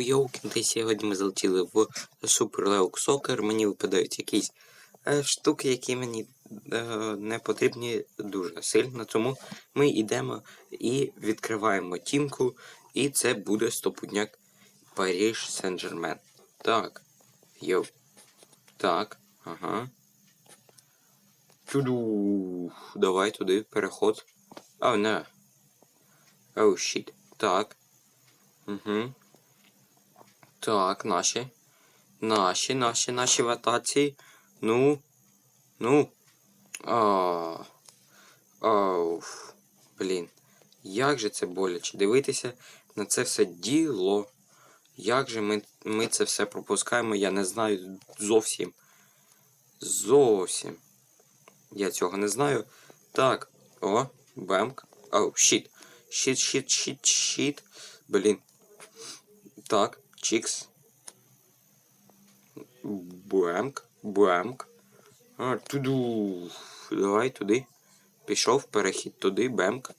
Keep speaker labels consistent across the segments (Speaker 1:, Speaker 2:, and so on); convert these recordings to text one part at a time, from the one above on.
Speaker 1: Йоу, кінти сьогодні ми залетіли в Super League Soccer. Мені випадають якісь е, штуки, які мені е, не потрібні дуже сильно. Тому ми йдемо і відкриваємо тімку, і це буде стопудняк Париж Сен-Жермен. Так. Йоу. Так. Ага. Туду. Давай туди, переход. О, не. Оу, щит. Так. Угу. Так, наші. Наші, наші, наші в. Ну. Ну. А. Ауф. Блін. Як же це боляче дивитися на це все діло. Як же ми, ми це все пропускаємо, я не знаю зовсім. Зовсім. Я цього не знаю. Так. О, бемк. Оу, щит. Щит, щит, щит, щит. Блін. Так, чікс. Бемк, бемк. А, туду. Давай туди. Пішов, перехід туди, бемк.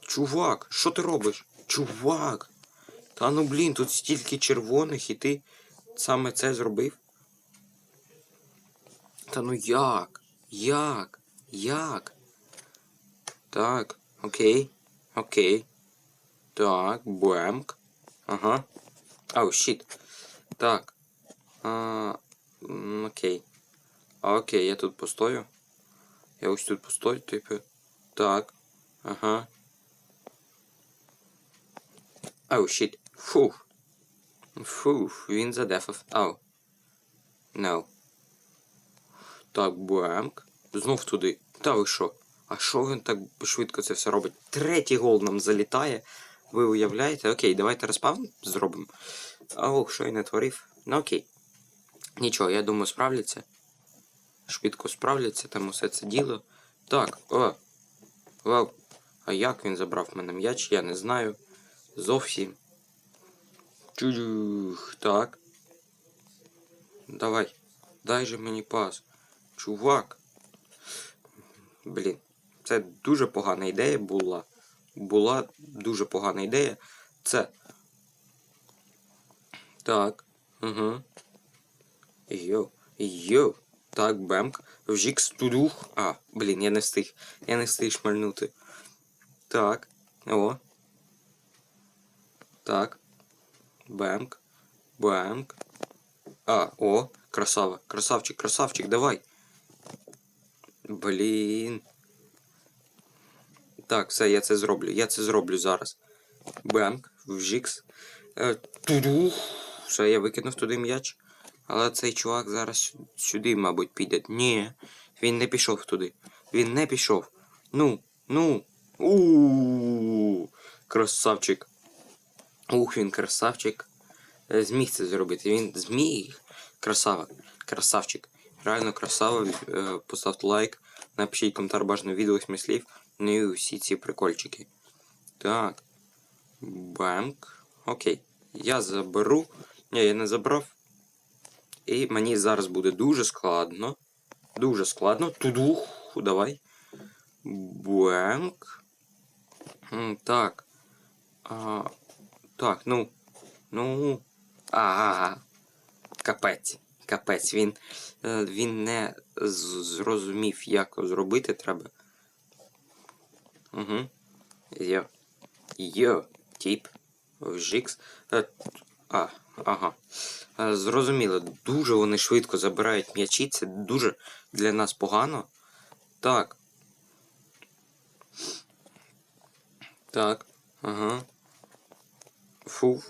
Speaker 1: Чувак, що ти робиш? Чувак. Та ну блін, тут стільки червоних і ти саме це зробив. Та ну як? Як? Як? Так, окей. Окей. Так, бемк. Ага. Ау, щит. Так. А, окей. А, окей, я тут постою. Я ось тут постою, типу. Так. Ага. Ау, щит. Фух. Фух, він задефав. Ау. No. Так, бемк. Знов туди. Та ви що? А що він так швидко це все робить? Третій гол нам залітає. Ви уявляєте? Окей, давайте розпавн зробимо. Ох, що я не творив. Ну окей. Нічого, я думаю, справляться. Швидко справляться, там усе це діло. Так, о. Вау. А як він забрав мене м'яч, я не знаю. Зовсім. Чудюх. Так. Давай. Дай же мені пас. Чувак. Блін. Це дуже погана ідея була. Була дуже погана ідея. Це. Так. Угу. Йоу. Йоу. Так, бемк. Вжікс тудух. А, блін, я не встиг. Я не встиг шмальнути. Так. О. Так. Бемк. Бемк. А, о, красава. Красавчик, красавчик, давай. Блін. Так, все, я це зроблю. Я це зроблю зараз. Бемк, вжікс. Е, туду. Все, я викинув туди м'яч. Але цей чувак зараз сюди, мабуть, піде. Ні, він не пішов туди. Він не пішов. Ну, ну. у Красавчик. Ух, він красавчик. Е, Зміг це зробити. Він зміг. Красава. Красавчик. Реально красава. Е, Поставте лайк. Напишіть коментар бажано відео восьми слів. Ну і усі ці прикольчики. Так. Бемк. Окей. Я заберу. Ні, я не забрав. І мені зараз буде дуже складно. Дуже складно. Тудух. Давай. Бемк. Так. Так, ну. Ну. А. Капець. Капець. Він. е, Він не зрозумів, як зробити треба. Угу. Йо. Йо. Тіп. Вжикс. Е, А, ага. Е, Зрозуміло, дуже вони швидко забирають м'ячі, це дуже для нас погано. Так. Так. Ага. Фу.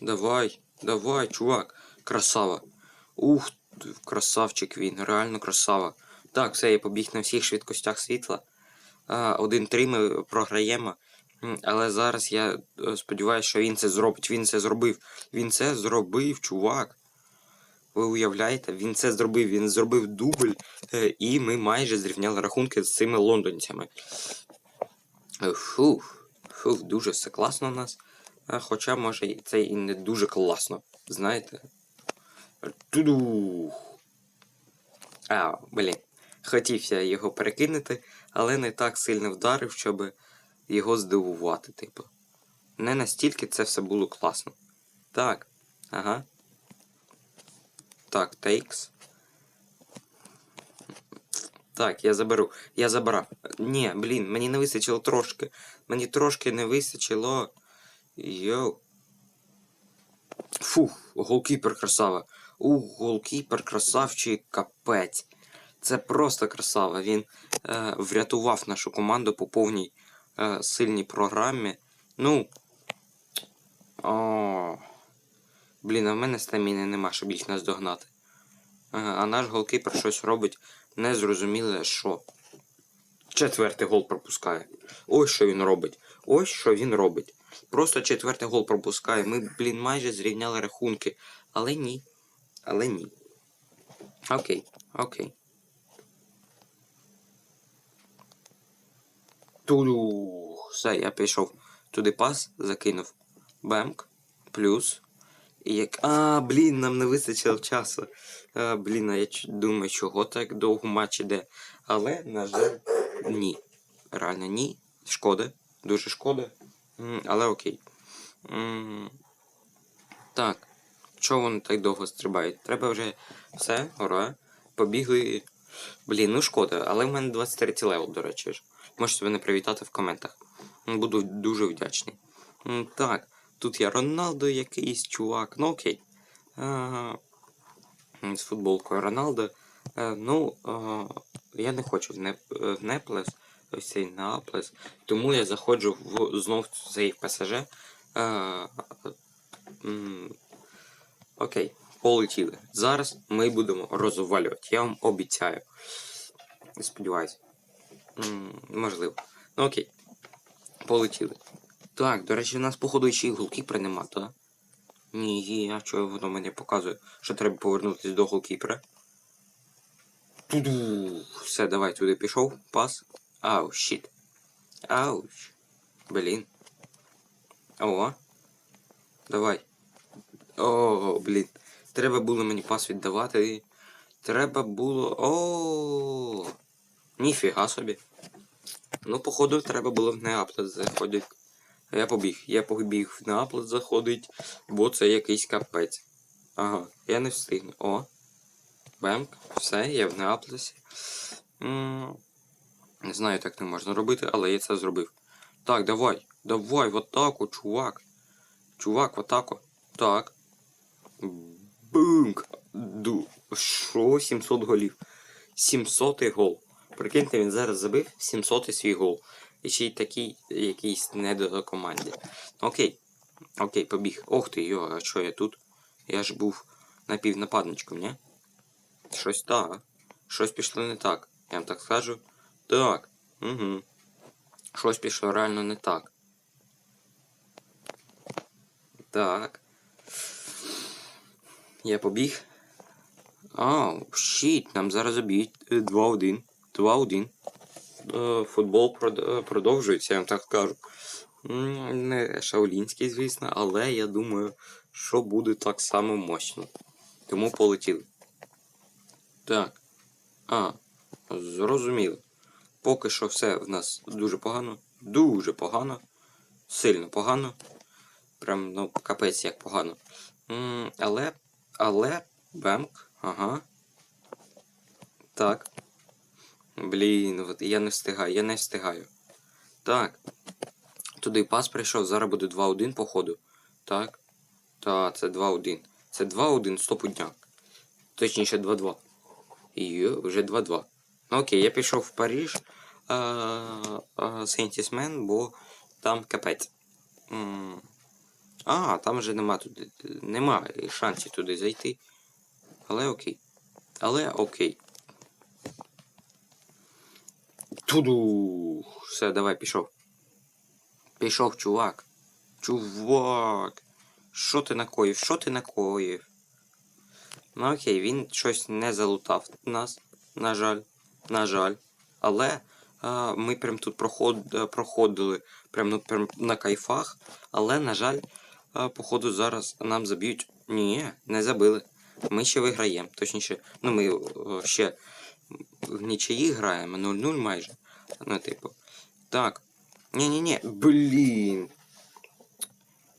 Speaker 1: Давай, давай, чувак. Красава. Ух, красавчик він, реально красава. Так, все, я побіг на всіх швидкостях світла. А, 1-3 ми програємо. Але зараз я е, сподіваюся, що він це зробить. Він це зробив. Він це зробив, чувак. Ви уявляєте, він це зробив, він зробив дубль, е, і ми майже зрівняли рахунки з цими лондонцями. Е, Фух, фух, дуже все класно у нас. Хоча, може, це і не дуже класно. Знаєте? Туду. А, блін. Хотівся його перекинути, але не так сильно вдарив, щоб його здивувати, типу. Не настільки це все було класно. Так, Ага. Так, takes. Так, я заберу. Я забрав. Ні, блін, мені не вистачило трошки. Мені трошки не вистачило. Йоу. Фух, голкіпер красава. Ух, голкіпер красавчий капець. Це просто красава. Він е, врятував нашу команду по повній е, сильній програмі. Ну. О. Блін, а в мене стаміни нема, щоб їх наздогнати. Ага, а наш голкіпер щось робить незрозуміле що. Четвертий гол пропускає. Ось що він робить. Ось що він робить. Просто четвертий гол пропускає. Ми, блін, майже зрівняли рахунки. Але ні. Але ні. Окей, окей. Туду. Все, я пішов. Туди пас, закинув. Бемк. Плюс. І як. А, блін, нам не вистачило часу. А, блін, а я думаю, чого так довго матч іде. Але, на жаль, ні. Реально ні. Шкода. Дуже шкода. Але окей. Так. Чого вони так довго стрибають? Треба вже все, ура. Побігли. Блін, ну шкода, але в мене 23 левел, до речі ж. Можете мене привітати в коментах. Буду дуже вдячний. Так, тут є Роналдо якийсь чувак. Ну окей. М, З футболкою Роналдо. Е, Ну, е, я не хочу в, не, в Неплес, ось цей Наплес. Тому я заходжу в знов в цей ПСЖ. Е, м, Окей, полетіли. Зараз ми будемо розвалювати. Я вам обіцяю. Сподіваюсь. М, Можливо. Ну окей. Полетіли. Так, до речі, у нас походу ще й голкіпера нема, так? Ні, а чого воно мені показує, що треба повернутися до голкіпера. Туду. Все, давай туди пішов. Пас. Ау, щіт. Ауч. Блін. О. Давай. О, блін. Треба було мені пас віддавати. Треба було. О. Ніфіга собі. Ну, походу, треба було в Неаплет заходити. Я побіг. Я побіг в Неаплет заходить, бо це якийсь капець. Ага, я не встигну. О. Бемк. Все, я в Неаплесі. Не знаю, так не можна робити, але я це зробив. Так, давай. Давай, в атаку, чувак. Чувак, в атаку. Так. Бунк. Що? 700 голів. 700 гол. Прикиньте, він зараз забив 700 свій гол. І ще й такий якийсь не до команді. Окей. Окей, побіг. Ох ти, йо, а що я тут? Я ж був напівнападничком, ні? Щось так. Щось пішло не так. Я вам так скажу. Так. Угу. Щось пішло реально не так. Так. Я побіг. Ау, щит, нам зараз об'ють 2-1. 2-1. Е, Футбол е, продовжується, я вам так скажу. Не шаолінський, звісно, але я думаю, що буде так само мощно. Тому полетіли. Так. А, зрозуміло. Поки що все в нас дуже погано. Дуже погано. Сильно погано. Прям, ну, капець як погано. Але, але, бемк, ага. Так. Блін, от я не встигаю, я не встигаю. Так. Туди пас прийшов, зараз буде 2-1 походу. Так. Та, це 2-1. Це 2-1, стопудняк. Точніше 2-2. І вже 2-2. Ну окей, я пішов в Паріж Сентісмен, бо там капець. А, там вже нема туди. Нема шансів туди зайти. Але окей. Але окей. Туду. Все, давай, пішов. Пішов, чувак. Чувак. Що ти накоїв? Що ти накоїв? Ну окей, він щось не залутав нас, на жаль. На жаль. Але а, ми прям тут проход, проходили прям, ну, прям на кайфах. Але, на жаль, а, походу зараз нам заб'ють. Ні, не забили. Ми ще виграємо. Точніше, ну ми о, ще в нічиї граємо 0-0 майже. Ну, типу. Так. Ні-ні-ні. Блін.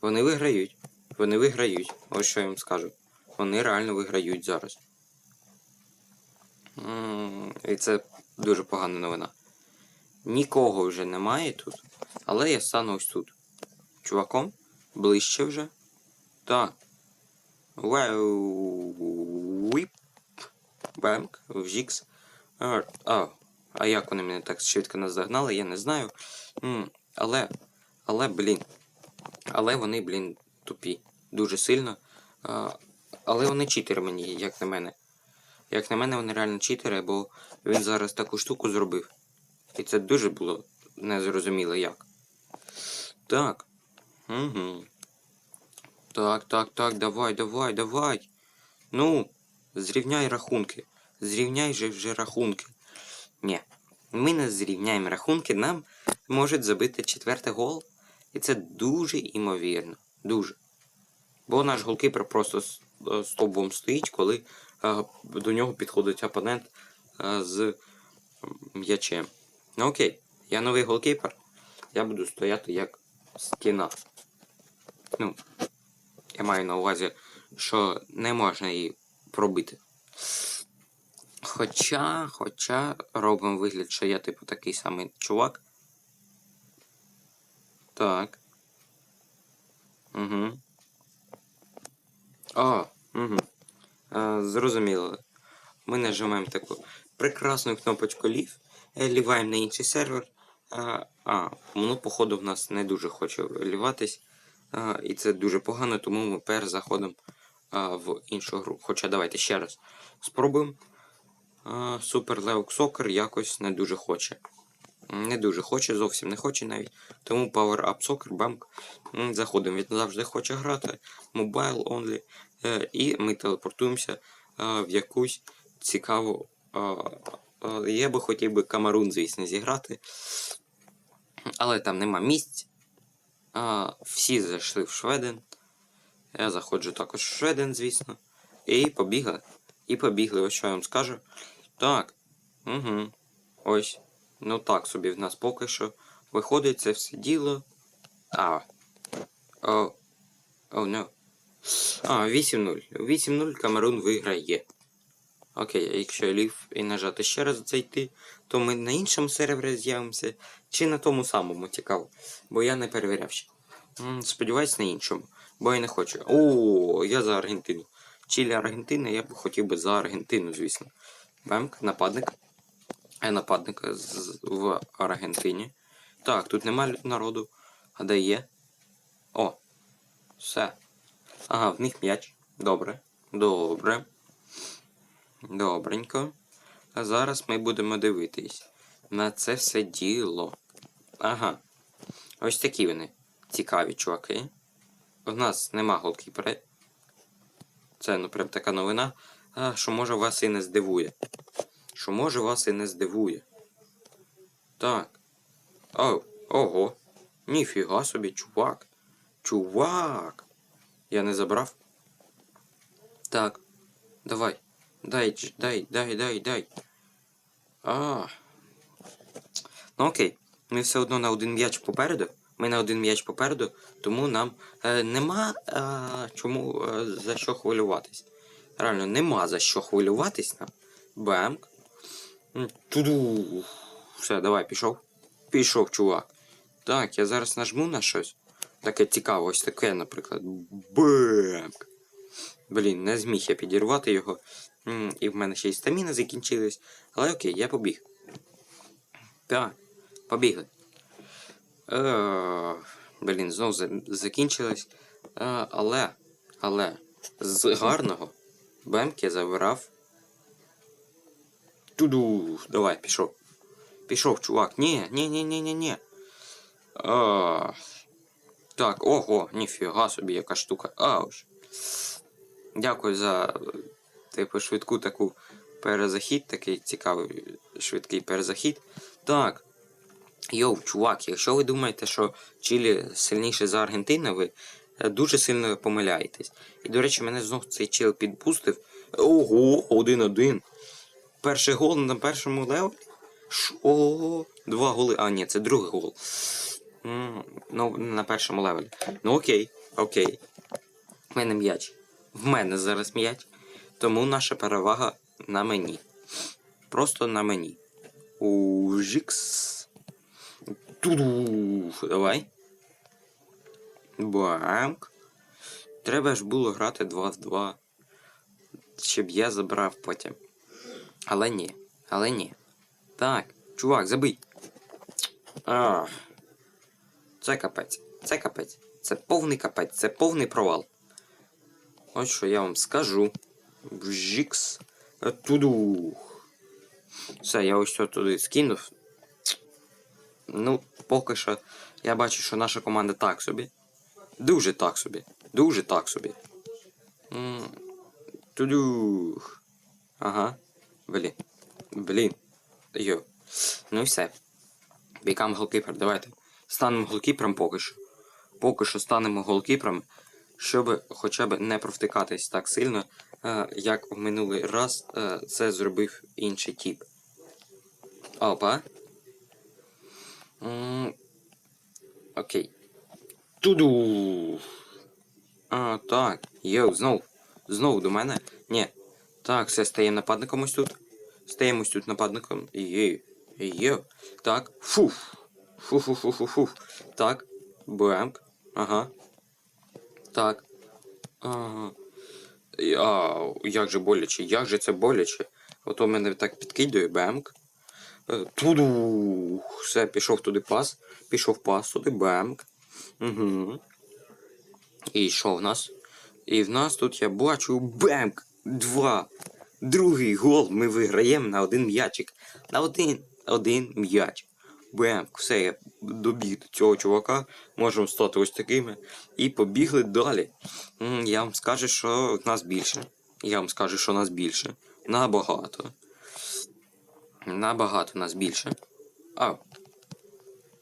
Speaker 1: Вони виграють. Вони виграють. Ось що я вам скажу. Вони реально виграють зараз. М, І це дуже погана новина. Нікого вже немає тут. Але я стану ось тут. Чуваком. Ближче вже. Так. Бемк. Вжікс. А, а, а як вони мене так швидко наздогнали, я не знаю. Але. Але, блін. Але вони, блін, тупі. Дуже сильно. Але вони читери мені, як на мене. Як на мене, вони реально читери, бо він зараз таку штуку зробив. І це дуже було незрозуміло як. Так. Угу. Так, так, так, давай, давай, давай. Ну, зрівняй рахунки. Зрівняй же вже рахунки. Ні. Ми не зрівняємо рахунки, нам можуть забити четвертий гол. І це дуже імовірно. Дуже. Бо наш голкіпер просто е, стовбом стоїть, коли е, до нього підходить опонент е, з м'ячем. Ну окей, я новий голкіпер. Я буду стояти як стіна. Ну, я маю на увазі, що не можна її пробити. Хоча, хоча робимо вигляд, що я типу такий самий чувак. Так. Угу. А, угу. А, зрозуміло. Ми нажимаємо таку прекрасну кнопочку Leave, е, ліваємо на інший сервер. А, а, воно, походу, в нас не дуже хоче ліватись. А, і це дуже погано, тому ми перезаходимо а, в іншу гру. Хоча давайте ще раз спробуємо. А, Super League Soccer якось не дуже хоче. Не дуже хоче, зовсім не хоче навіть. Тому Power Up Soccer. М, Заходимо, він завжди хоче грати. Mobile only. Е, І ми телепортуємося в якусь цікаву. Я би хотів би Камерун, звісно, зіграти. Але там нема місць. Всі зайшли в Шведен. Я заходжу також в Шведен, звісно. І побігли. І побігли, ось що я вам скажу. Так. Угу. Ось. Ну так собі в нас поки що виходить це все діло. А. О. О, no. А, 8-0. 8-0 Камерун виграє. Окей, а якщо лів і нажати ще раз зайти, то ми на іншому сервері з'явимося, чи на тому самому цікаво. Бо я не перевіряв ще. Сподіваюсь, на іншому. Бо я не хочу. О, я за Аргентину. Чилі Аргентина, я б хотів би за Аргентину, звісно. Бемк, нападник. Я нападник з, в Аргентині. Так, тут нема лю- народу. А де є? О. Все. Ага, в них м'яч. Добре. Добре. Добренько. А зараз ми будемо дивитись на це все діло. Ага. Ось такі вони. Цікаві чуваки. У нас нема голкіпера. Це ну прям така новина, а, що може вас і не здивує. Що може вас і не здивує. Так. О, ого. Ніфіга собі, чувак. Чувак. Я не забрав. Так. Давай. Дай, дай, дай, дай, дай. А. Ну окей. Ми все одно на один м'яч попереду. Ми на один м'яч попереду, тому нам е, нема е, чому е, за що хвилюватись. Реально, нема за що хвилюватись нам. Бемк. Туду. Все, давай, пішов. Пішов, чувак. Так, я зараз нажму на щось. Таке цікаве, ось таке, наприклад. Бемк. Блін, не зміг я підірвати його. І в мене ще й стаміна закінчилась. Але окей, я побіг. Так, побігли. Е, блін, знов за- закінчилось. Е, але, але з гарного Бемк я забирав. Туду, давай, пішов. Пішов, чувак. Ні, ні, ні, ні, ні, ні. А, так, ого, ніфіга собі, яка штука. Ауч. Дякую за типу швидку таку перезахід, такий цікавий швидкий перезахід. Так. Йоу, чувак, якщо ви думаєте, що Чилі сильніше за Аргентину, ви е, дуже сильно помиляєтесь. І, до речі, мене знов цей чил підпустив. Ого, один-один. Перший гол на першому левелі? Що? Два голи. А, ні, це другий гол. Ну, на першому левелі. Ну окей, окей. В мене м'яч. В мене зараз м'яч. Тому наша перевага на мені. Просто на мені. Ужікс. Туду. Давай. Бамк. Треба ж було грати 2 в 2. Щоб я забрав потім. Але ні. Але ні. Так, чувак, забий. А. Це капець. Це капець. Це повний капець, це повний провал. Ось що я вам скажу. Вжікс. Туду. Все, я ось що туди скинув. Ну, поки що я бачу, що наша команда так собі. Дуже так собі. Дуже так собі. М, Туду. Ага. Блін. Блін. Йо. Ну і все. Become голкіпер, давайте. Станемо голкіпером поки що. Поки що станемо голкіпером, щоб хоча б не провтикатись так сильно, е, як в минулий раз е, це зробив інший тіп. Опа. Окей. Туду. А, так. Йоу, знов. Знов до мене. Ні. Так, все, стаємо нападником ось тут. Стаємо ось тут нападником. Йоу. Йоу. Так. Фуф. Фу-фу-фу-фу-фу. Так. Бемк. Ага. Так. Ау, як же боляче, як же це боляче. Ото мене так підкидує, бемк. Е, Туду. Все, пішов туди пас. Пішов пас туди, бемк. Угу. І що в нас? І в нас тут я бачу бемк. Два. Другий гол. Ми виграємо на один м'ячик. На один. Один м'яч. Бемк. Все, я добіг до цього чувака. Можемо стати ось такими. І побігли далі. Я вам скажу, що нас більше. Я вам скажу, що нас більше. Набагато. Набагато нас більше. А.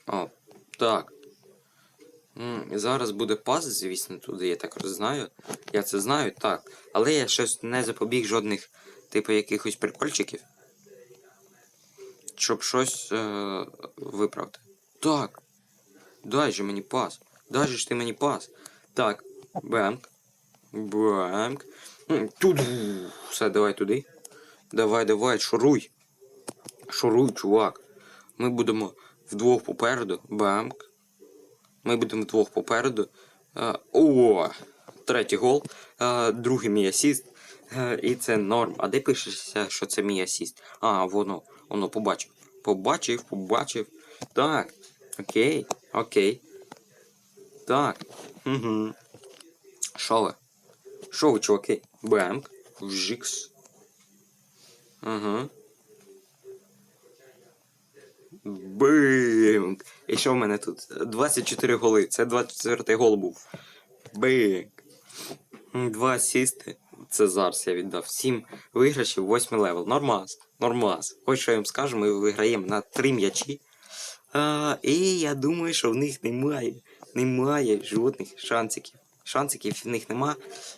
Speaker 1: О, так. Зараз буде пас, звісно, туди, я так знаю. Я це знаю, так. Але я щось не запобіг жодних, типу, якихось прикольчиків. Щоб щось е- виправити. Так. Дай же мені пас. Дай же ж ти мені пас. Так. Бемк. М, Туду. Все, давай туди. Давай, давай, шуруй. Шуруй, чувак. Ми будемо вдвох попереду. Бемк. Ми будемо вдвох попереду. Е, о! Третій гол. Е, другий мій асіст. Е, і це норм. А де пишеться, що це мій асіст? А, воно, воно побачив. Побачив, побачив. Так. Окей, окей. Так. Угу. Що ви? Що ви, чуваки? Бемк. Вжикс. Ага. Бинк. І що в мене тут? 24 голи. Це 24 гол був. Бинк. М, Два асісти. Це зараз я віддав. 7 виграшів, 8 левел. Нормас. Нормас. Ось що я вам скажу, ми виграємо на 3 м'ячі. А, і я думаю, що в них немає. Немає жодних шансиків. Шансиків в них нема.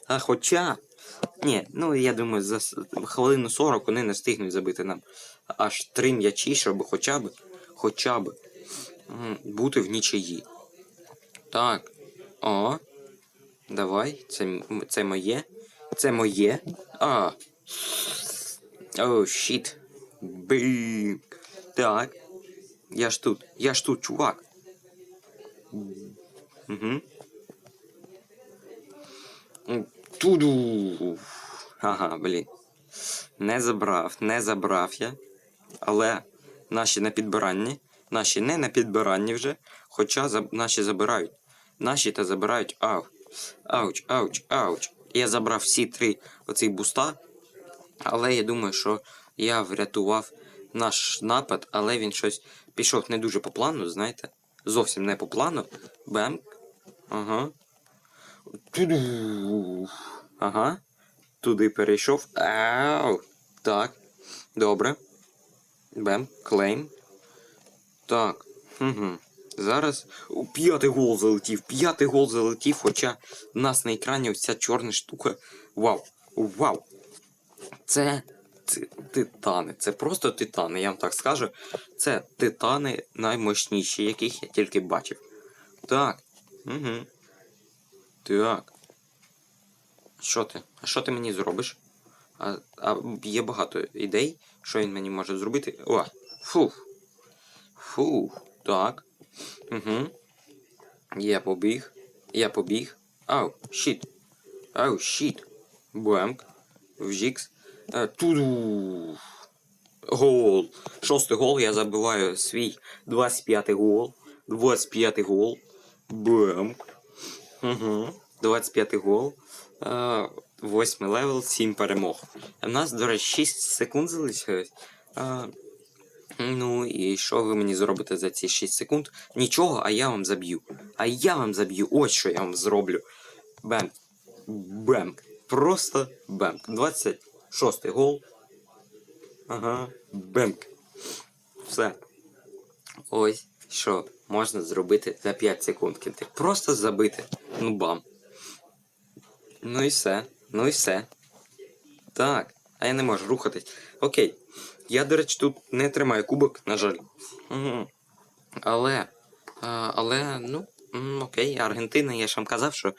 Speaker 1: А хоча. Ні, ну я думаю, за хвилину 40 вони не встигнуть забити нам аж три м'ячі, щоб хоча б, хоча б бути в нічиї. Так. О. Давай. Це, це моє. Це моє. А. О, щіт. Бим. Так. Я ж тут. Я ж тут, чувак. Угу. Туду. Ага, блін. Не забрав, не забрав я. Але наші на підбиранні. Наші не на підбиранні вже. Хоча за... наші забирають. Наші та забирають. Ау. Ауч, ауч, ауч. Я забрав всі три оцих буста. Але я думаю, що я врятував наш напад, але він щось пішов не дуже по плану, знаєте. Зовсім не по плану. Бем. Ага. Ага. Туди перейшов. Ау. Так. Добре. Бем. Клейм. Так. Угу. Зараз. О, П'ятий гол залетів. П'ятий гол залетів, хоча в нас на екрані ось ця чорна штука. Вау. Вау. Це титани. Це просто титани, я вам так скажу. Це титани наймощніші, яких я тільки бачив. Так. Угу. Так. Що ти? А що ти мені зробиш? А, а є багато ідей, що він мені може зробити. О! Фух. Фух. Так. Угу. Я побіг. Я побіг. Ау, щит. Ау, щит. Бемк. Вжікс. Е, Туду. Гол. Шостий гол. Я забиваю свій 25-й гол. 25-й гол. Бемк. Угу. 25-й гол. Е, Восьмий левел, 7 перемог. У нас, до речі, 6 секунд залишилось. Е, Ну і що ви мені зробите за ці 6 секунд? Нічого, а я вам заб'ю. А я вам заб'ю. Ось що я вам зроблю. Бемк. Бемк. Просто бемк. 26 гол. Ага. Бемк. Все. Ось що можна зробити за 5 секунд. кінти. Просто забити. Ну бам. Ну і все. Ну і все. Так. А я не можу рухатись. Окей. Я, до речі, тут не тримаю кубок, на жаль. Але. Але, ну, окей, Аргентина, я ж вам казав, що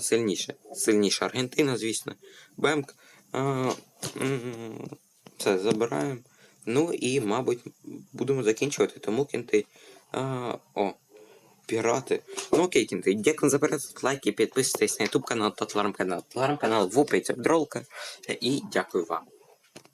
Speaker 1: сильніше. Сильніша Аргентина, звісно. Бемк. Це забираємо. Ну і, мабуть, будемо закінчувати, тому кінти. О, пірати. Ну окей, кінти. Дякую за перегляд, лайки, підписуйтесь на YouTube канал та телеграм канал. Телеграм канал в описі. І дякую вам.